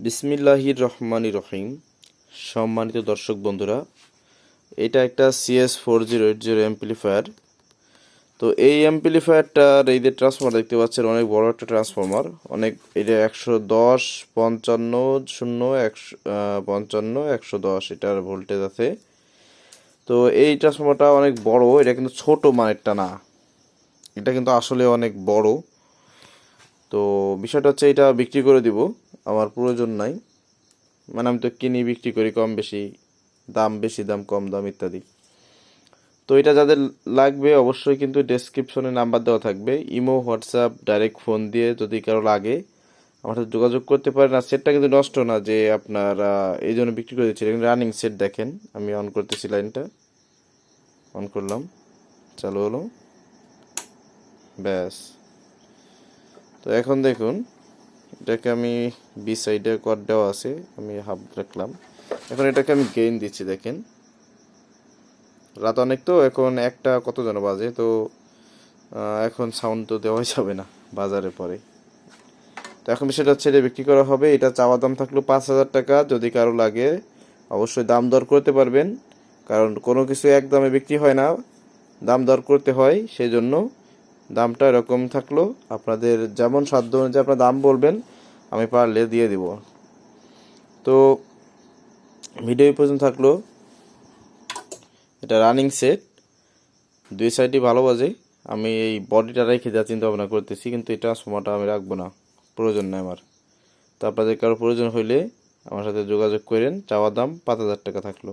বিসমিল্লাহির রহমানি রহিম। সম্মানিত দর্শক বন্ধুরা, এটা একটা CS four zero eight zero amplifier তো এই অ্যাম্পলিফায়ারটার এই যে ট্রান্সফর্মার দেখতে পাচ্ছেন, অনেক বড় একটা ট্রান্সফর্মার অনেক এটা একশো দশ, পঞ্চান্ন, শূন্য, একশো পঞ্চান্ন, একশো দশ, এটার ভোল্টেজ আছে। তো এই ট্রান্সফর্মারটা অনেক বড়, এটা কিন্তু ছোট মানেরটা না। এটা কিন্তু আসলে অনেক বড়। তো বিষয়টা হচ্ছে, এটা বিক্রি করে দিব। আমার প্রয়োজন নাই। মানে আমি তো কিনি, বিক্রি করি কম বেশি, দাম বেশি, দাম কম, দাম ইত্যাদি। তো এটা যাদের লাগবে অবশ্যই কিন্তু ডেসক্রিপশনে নাম্বার দেওয়া থাকবে। ইমো, হোয়াটসঅ্যাপ ডাইরেক্ট ফোন দিয়ে যদি কারও লাগে, আমার সাথে যোগাযোগ করতে পারেন। আর সেটটা কিন্তু নষ্ট না যে আপনার এই জন্য বিক্রি করে দিচ্ছি রানিং সেট দেখেন, আমি অন করতেছি লাইনটা অন করলাম। চালু হলো। ব্যাস। তো এখন দেখুন এটাকে আমি বি সাইডে কট দেওয়া আছে, আমি হাফ রাখলাম। এখন এটাকে আমি গেইন দিচ্ছি, দেখেন। রাত অনেক তো, এখন একটা কত যেন বাজে? তো এখন সাউন্ড তো দেওয়াই যাবে না, বাজারে পরে। তো এখন হচ্ছে এটা বিক্রি করা হবে। এটা চাওয়া দাম থাকল পাঁচ হাজার টাকা, যদি কারও লাগে, অবশ্যই দাম দর করতে পারবেন। কারণ কোনো কিছু এক দামে বিক্রি হয় না, দাম দর করতে হয় সেই জন্য দামটা এরকম থাকল, আপনাদের যেমন সাধ্য অনুযায়ী আপনার দাম বলবেন, আমি পারলে দিয়ে দিব। তো ভিডিও পর্যন্ত থাকল। এটা রানিং সেট দুই সাইডই ভালো বাজে। আমি এই বডিটা রেখে দেওয়ার চিন্তা ভাবনা করতেছি, কিন্তু এটা ট্রান্সফর্মারটা আমি রাখব না। প্রয়োজন নেই আমার। তো আপনাদের কারও প্রয়োজন হইলে আমার সাথে যোগাযোগ করেন। চাওয়া দাম পাঁচ হাজার টাকা থাকল।